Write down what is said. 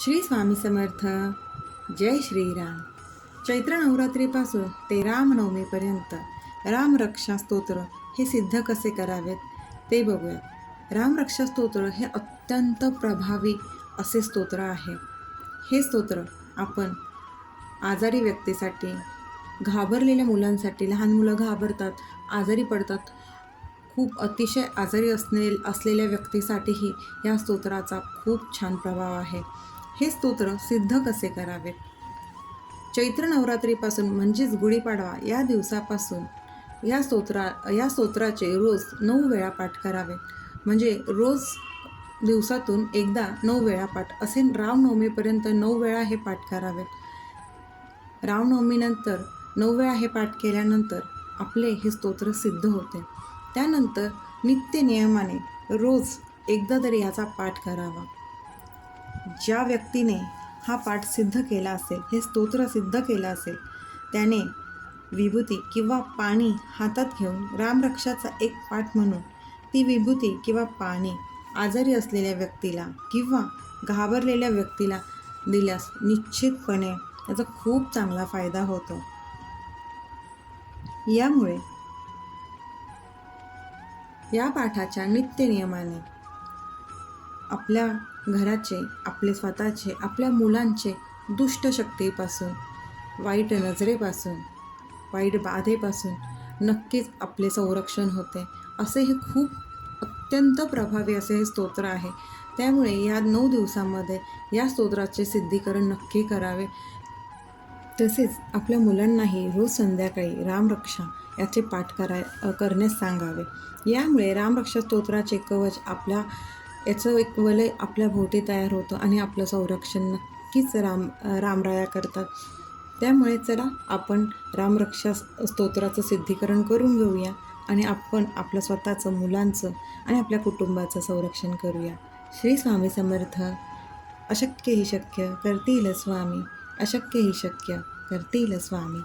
श्री स्वामी समर्थ. जय श्रीराम. चैत्र नवरात्रीपासून ते रामनवमीपर्यंत रामरक्षा स्तोत्र हे सिद्ध कसे करावेत ते बघूयात रामरक्षा स्तोत्र हे अत्यंत प्रभावी असे स्तोत्र आहे. हे स्तोत्र आपण आजारी व्यक्तीसाठी घाबरलेल्या मुलांसाठी लहान मुलं घाबरतात आजारी पडतात खूप अतिशय आजारी असणे असलेल्या व्यक्तीसाठीही या स्तोत्राचा खूप छान प्रभाव आहे. हे स्तोत्र सिद्ध कसे करावे? चैत्र नवरात्रीपासून म्हणजेच गुढीपाडवा या दिवसापासून या स्तोत्रा या स्तोत्राचे रोज नऊ वेळा पाठ करावे. म्हणजे रोज दिवसातून एकदा नऊ वेळा पाठ असे रामनवमीपर्यंत नऊ वेळा हे पाठ करावे. रामनवमीनंतर नऊ वेळा हे पाठ केल्यानंतर आपले हे स्तोत्र सिद्ध होते. त्यानंतर नित्य नियमाने रोज एकदा तरी याचा पाठ करावा. ज्या व्यक्तीने हा पाठ सिद्ध केला असेल हे स्तोत्र सिद्ध केलं असेल त्याने विभूती किंवा पाणी हातात घेऊन रामरक्षाचा एक पाठ म्हणून ती विभूती किंवा पाणी आजारी असलेल्या व्यक्तीला किंवा घाबरलेल्या व्यक्तीला दिल्यास निश्चितपणे त्याचा खूप चांगला फायदा होतो. यामुळे या पाठाच्या नित्य नियमाने आपल्या घराचे आपले स्वतःचे आपल्या मुलांचे दुष्ट शक्तीपासून वाईट नजरेपासून वाईट बाधेपासून नक्कीच आपले संरक्षण होते. असे हे खूप अत्यंत प्रभावी असे हे स्तोत्र आहे. त्यामुळे या नऊ दिवसामध्ये या स्तोत्राचे सिद्धीकरण नक्की करावे. तसेच आपल्या मुलांनाही रोज संध्याकाळी रामरक्षा याचे पाठ कराय करण्यास सांगावे. यामुळे रामरक्षा स्तोत्राचे कवच आपल्या याचं एक वलय आपल्या भोवती तयार होतं आणि आपलं संरक्षण नक्कीच राम रामराया करतात. त्यामुळे चला आपण रामरक्षा स्तोत्राचं सिद्धीकरण करून घेऊया आणि आपण आपलं स्वतःचं मुलांचं आणि आपल्या कुटुंबाचं संरक्षण करूया. श्री स्वामी समर्थ. अशक्य ही शक्य करतील स्वामी. अशक्य ही शक्य करतील स्वामी.